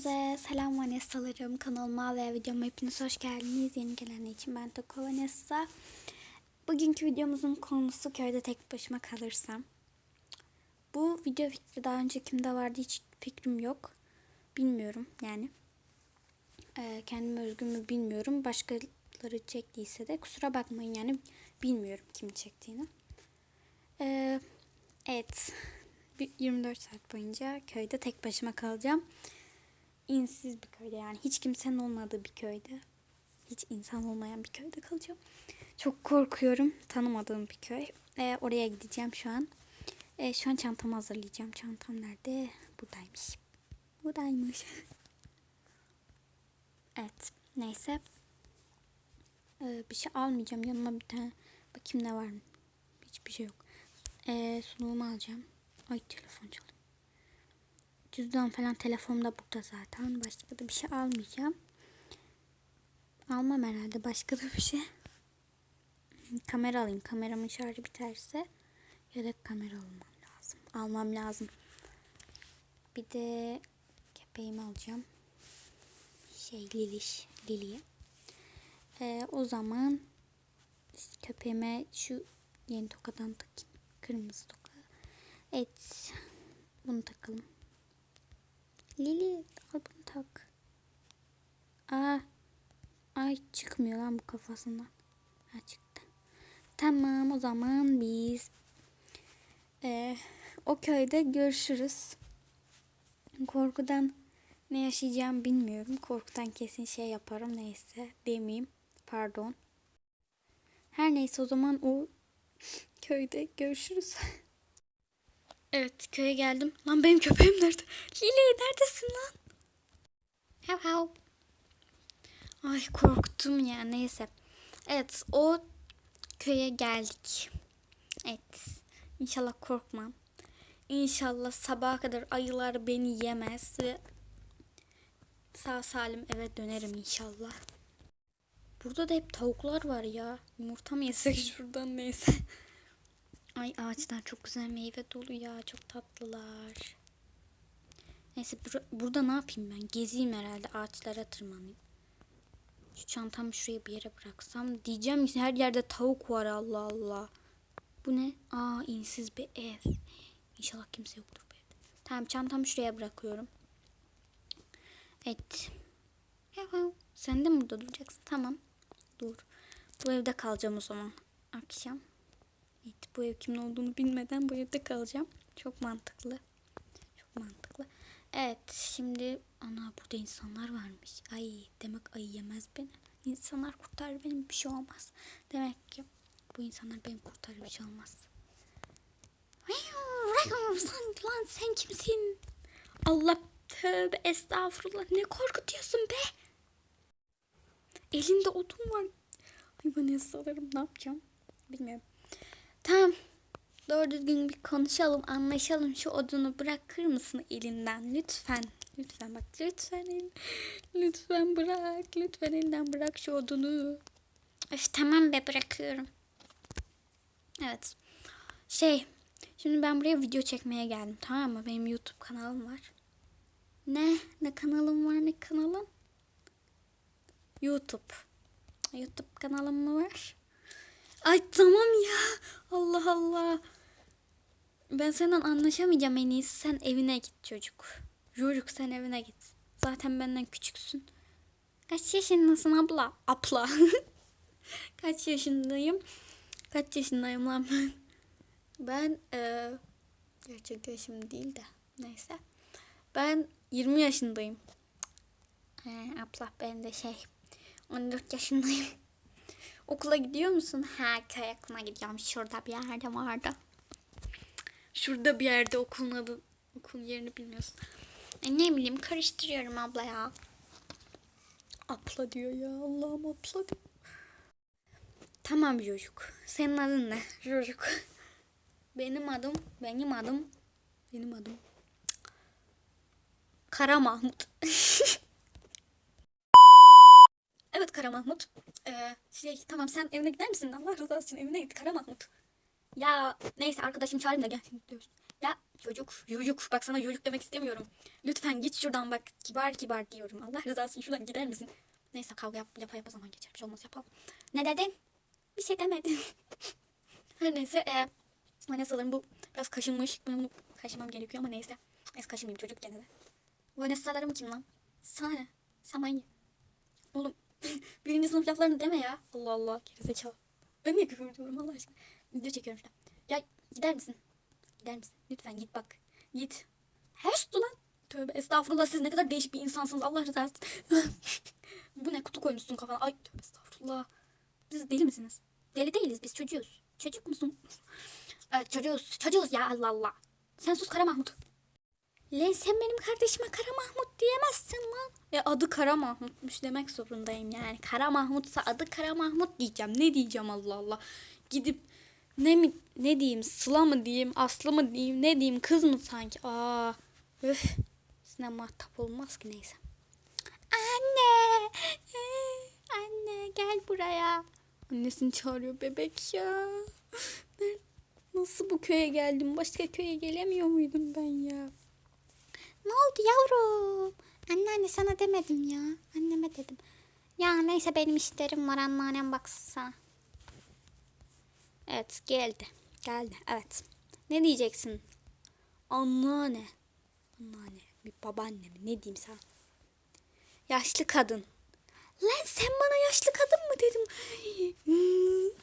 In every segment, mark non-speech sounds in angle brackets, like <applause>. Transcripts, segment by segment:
selam Vanessa'larım. Kanalıma ve videoma hepiniz hoş geldiniz. Yeni gelenler için ben Toko Vanessa. Bugünkü videomuzun konusu köyde tek başıma kalırsam. Bu video fikri daha önce kimde vardı hiç fikrim yok. Bilmiyorum yani. Ee, kendime özgü mü bilmiyorum. Başkaları çektiyse de kusura bakmayın yani bilmiyorum kim çektiğini. Ee, evet. Bir 24 saat boyunca köyde tek başıma kalacağım. İnsiz bir köyde yani hiç kimsenin olmadığı bir köyde. Hiç insan olmayan bir köyde kalacağım. Çok korkuyorum. Tanımadığım bir köy. Ee, oraya gideceğim şu an. Ee, şu an çantamı hazırlayacağım. Çantam nerede? Buradaymış. Buradaymış. <laughs> evet. Neyse. Ee, bir şey almayacağım. Yanıma bir tane bakayım ne var mı? Hiçbir şey yok. Ee, sunuğumu alacağım. Ay telefon çalıyor. Cüzdan falan telefonda burada zaten. Başka da bir şey almayacağım. Almam herhalde başka da bir şey. Kamera alayım. Kameramın şarjı biterse yedek kamera almam lazım. Almam lazım. Bir de kepeğimi alacağım. Şey Liliş. Lili'ye. Ee, o zaman köpeğime şu yeni tokadan takayım. Kırmızı toka. Evet. Bunu takalım. Lili al bunu tak. Aa. Ay çıkmıyor lan bu kafasından. Ha çıktı. Tamam o zaman biz eee, o köyde görüşürüz. Korkudan ne yaşayacağım bilmiyorum. Korkudan kesin şey yaparım neyse demeyeyim. Pardon. Her neyse o zaman o köyde görüşürüz. <laughs> Evet köye geldim. Lan benim köpeğim nerede? Lili neredesin lan? Hav hav. Ay korktum ya neyse. Evet o köye geldik. Evet. İnşallah korkmam. İnşallah sabaha kadar ayılar beni yemez ve sağ salim eve dönerim inşallah. Burada da hep tavuklar var ya. Yumurta mı yesek <laughs> şuradan neyse. Ay ağaçlar çok güzel meyve dolu ya. Çok tatlılar. Neyse bur- burada ne yapayım ben? Gezeyim herhalde ağaçlara tırmanayım. Şu çantamı şuraya bir yere bıraksam. Diyeceğim ki her yerde tavuk var Allah Allah. Bu ne? Aa insiz bir ev. İnşallah kimse yoktur bu evde. Tamam çantamı şuraya bırakıyorum. Evet. Sen de burada duracaksın? Tamam. Dur. Bu evde kalacağım o zaman. Akşam. Evet, bu ev kimin olduğunu bilmeden bu evde kalacağım. Çok mantıklı. Çok mantıklı. Evet şimdi ana burada insanlar varmış. Ay demek ayı yemez beni. İnsanlar kurtarır benim bir şey olmaz. Demek ki bu insanlar beni kurtarır bir şey olmaz. Sen, lan sen kimsin? Allah tövbe estağfurullah ne korkutuyorsun be? Elinde odun var. Ay bana yasalarım ne yapacağım? Bilmiyorum. Tamam. Doğru düzgün bir konuşalım, anlaşalım. Şu odunu bırakır mısın elinden lütfen? Lütfen bak lütfen el, lütfen bırak. Lütfen elinden bırak şu odunu. Öf tamam be bırakıyorum. Evet. Şey, şimdi ben buraya video çekmeye geldim tamam mı? Benim YouTube kanalım var. Ne? Ne kanalım var ne kanalım? YouTube. YouTube kanalım mı var? Ay tamam ya. Allah Allah. Ben senden anlaşamayacağım en iyisi. Sen evine git çocuk. Çocuk sen evine git. Zaten benden küçüksün. Kaç yaşındasın abla? Abla. <laughs> Kaç yaşındayım? Kaç yaşındayım lan ben? Ben e, gerçek yaşım değil de neyse. Ben 20 yaşındayım. E, abla ben de şey 14 yaşındayım. Okula gidiyor musun? Ha köy okuluna gidiyorum. Şurada bir yerde vardı. Şurada bir yerde okulun adı, okulun yerini bilmiyorsun. E, ne bileyim karıştırıyorum abla ya. Abla diyor ya Allah'ım abla. Tamam çocuk. Senin adın ne? Çocuk. Benim adım, benim adım, benim adım. Kara Mahmut. <laughs> Evet Kara Mahmut. Ee, şey tamam sen evine gider misin? Allah rızası için evine git Kara Mahmut. Ya neyse arkadaşım çağırayım da gel. Ya Çocuk, yuyuk. Bak sana yuyuk demek istemiyorum. Lütfen git şuradan bak. Kibar kibar diyorum. Allah rızası için şuradan gider misin? Neyse kavga yap, yapa yapa zaman geçer. Bir şey olmaz yapalım. Ne dedin? Bir şey demedim. <laughs> Her neyse. E, Vanessa'ların bu biraz kaşınmış. Ben bunu kaşımam gerekiyor ama neyse. Neyse kaşımayayım çocuk gene de. Vanessa'larım kim lan? Sana ne? Sen manyak. Oğlum <laughs> birinci sınıf laflarını deme ya. Allah Allah gerizekalı. Ben niye küfür ediyorum Allah aşkına. Video çekiyorum şurada. Ya gider misin? Gider misin? Lütfen git bak. Git. Heşt lan. Tövbe estağfurullah siz ne kadar değişik bir insansınız Allah rızası. <laughs> Bu ne kutu koymuşsun kafana. Ay tövbe estağfurullah. Siz deli misiniz? Deli değiliz biz çocuğuz. Çocuk musun? <laughs> Evet, çocuğuz. Çocuğuz ya Allah Allah. Sen sus Kara Mahmut. Lan sen benim kardeşime Kara Mahmut diyemezsin lan. E adı Kara Mahmut'muş demek zorundayım yani. Kara Mahmut'sa adı Kara Mahmut diyeceğim. Ne diyeceğim Allah Allah. Gidip ne mi ne diyeyim Sıla mı diyeyim Aslı mı diyeyim ne diyeyim kız mı sanki. Aa öf. Sizinle muhatap olmaz ki neyse. Anne. ee, Anne gel buraya. Annesini çağırıyor bebek ya. Nasıl bu köye geldim? Başka köye gelemiyor muydum ben ya? Ne oldu yavrum? Anneanne sana demedim ya. Anneme dedim. Ya neyse benim işlerim var anneannem baksın sana. Evet geldi. Geldi evet. Ne diyeceksin? Anneanne. Anneanne. Bir babaanne mi? Ne diyeyim sana? Yaşlı kadın. Lan sen bana yaşlı kadın mı dedim. <laughs>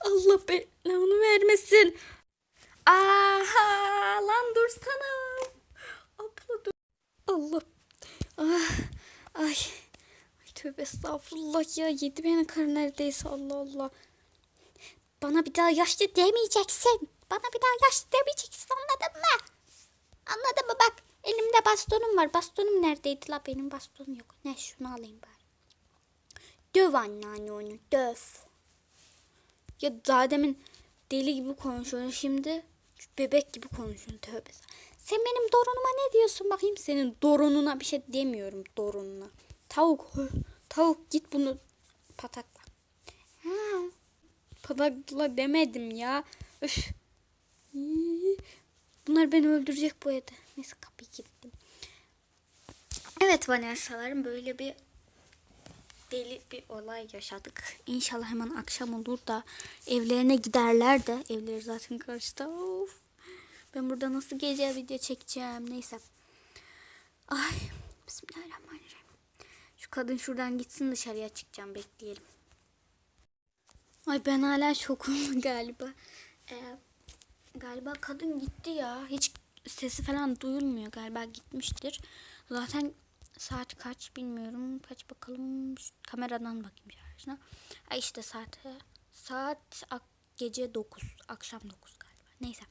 Allah belanı vermesin. Aha lan dursana. Allah. Ah. Ay. Ay tövbe estağfurullah ya. Yedi beni kar neredeyse Allah Allah. Bana bir daha yaşlı demeyeceksin. Bana bir daha yaşlı demeyeceksin anladın mı? Anladın mı bak. Elimde bastonum var. Bastonum neredeydi la benim bastonum yok. Ne şunu alayım bari. Döv anneanne onu döv. Ya daha demin deli gibi konuşuyorsun şimdi bebek gibi konuşuyorsun tövbe. Sen benim dorunuma ne diyorsun bakayım senin dorununa bir şey demiyorum dorununa. Tavuk tavuk git bunu patakla. Ha, patakla demedim ya. Öf. Bunlar beni öldürecek bu evde. Neyse kapıyı kilitledim. Evet Vanessa'larım böyle bir deli bir olay yaşadık. İnşallah hemen akşam olur da evlerine giderler de. Evleri zaten karşıda. Of. Ben burada nasıl gece video çekeceğim. Neyse. Ay. Bismillahirrahmanirrahim. Şu kadın şuradan gitsin dışarıya çıkacağım. Bekleyelim. Ay ben hala şokum <laughs> galiba. Ee, galiba kadın gitti ya. Hiç sesi falan duyulmuyor. Galiba gitmiştir. Zaten saat kaç bilmiyorum. Kaç bakalım. Kameradan bakayım şarjına. Ay işte saat saat gece 9. Akşam 9 galiba. Neyse.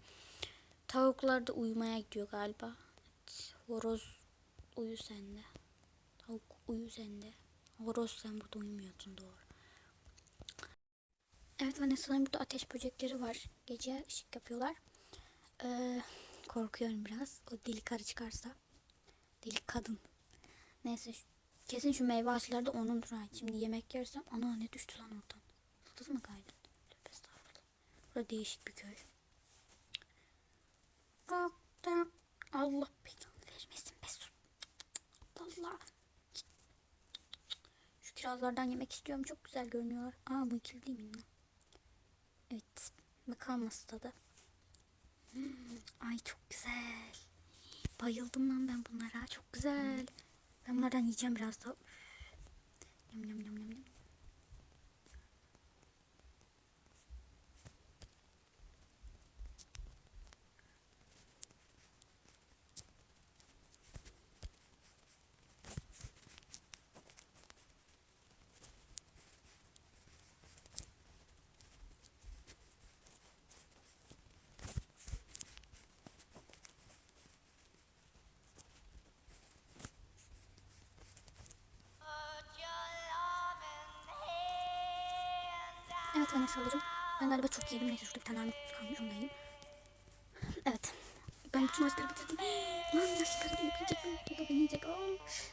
Tavuklar da uyumaya gidiyor galiba. Evet, horoz uyu sen de. Tavuk uyu sen de. Horoz sen burada uyumuyordun doğru. Evet Vanessa'nın burada ateş böcekleri var. Gece ışık yapıyorlar. Ee, korkuyorum biraz. O deli karı çıkarsa. Deli kadın. Neyse kesin şu meyve ağaçları da onundur ha. Şimdi yemek yersem ana ne düştü lan oradan. Yıldız mı kaydın? Tövbe estağfurullah. Burada değişik bir köy. Allah belanı vermesin be sus. Allah. Şu kirazlardan yemek istiyorum. Çok güzel görünüyorlar. Aa bu ikili değil mi? lan? Evet. Bakalım nasıl tadı. Hmm, Ay çok güzel. Bayıldım lan ben bunlara. Çok güzel. Ben bunlardan yiyeceğim biraz da. Yum yum yum yum. yum. Vanessa alırım. Ben galiba çok yedim. Neyse şurada bir tane armut kalmış onu da yiyeyim. Evet. Ben bütün ağaçları bitirdim. Lan yaşlıları beni yiyecek. Bu da beni yiyecek. Aa,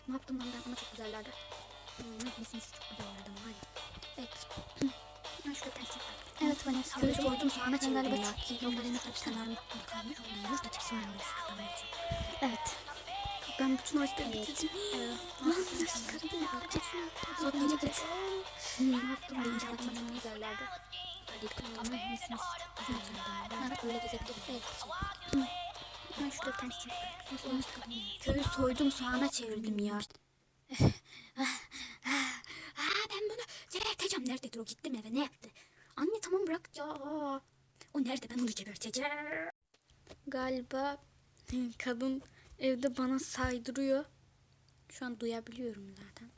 ne yaptım lan ben ama çok güzellerdi. Hmm, mis mis çok güzellerdi ama hadi. Evet. Ben şurada bir tane var. Evet Vanessa Köyü soydum soğana çevirdim ya. Yollarına tabii kenarını kalmış. Yumurta çıksın. Evet. Ben bütün ağaçları bitirdim. Lan karı bile kalkacak. Sonra gece geç. Ne yaptım? Ben inşallah çok güzellerde. Hadi misiniz? Öyle. Evet. Ben şurada bir tane çiçek. Köyü soydum soğana çevirdim ya. <laughs> Aa, ben bunu geberteceğim. Nerededir o? Gittim eve ne yaptı? Anne tamam bırak ya. O nerede ben onu geberteceğim. Galiba kadın evde bana saydırıyor. Şu an duyabiliyorum zaten.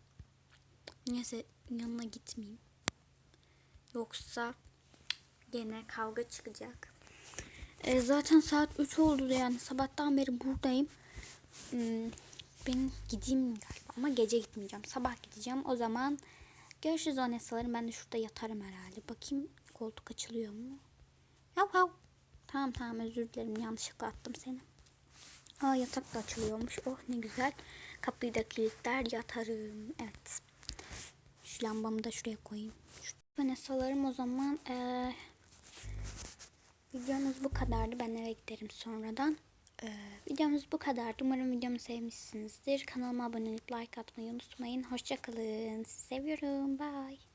Neyse yanına gitmeyeyim. Yoksa gene kavga çıkacak. E, zaten saat 3 oldu yani sabahtan beri buradayım. Hmm, ben gideyim galiba ama gece gitmeyeceğim. Sabah gideceğim. O zaman görüşürüz annesalarım. Ben de şurada yatarım herhalde. Bakayım koltuk açılıyor mu? Yav yav. Tamam tamam özür dilerim. Yanlışlıkla attım seni. Aa yatak da açılıyormuş. Oh ne güzel. Kapıyı da kilitler yatarım. Evet. Şu lambamı da şuraya koyayım. Şu annesalarım o zaman eee Videomuz bu kadardı. Ben eve giderim sonradan. Ee, videomuz bu kadardı. Umarım videomu sevmişsinizdir. Kanalıma abone olup like atmayı unutmayın. Hoşçakalın. Seviyorum. Bye.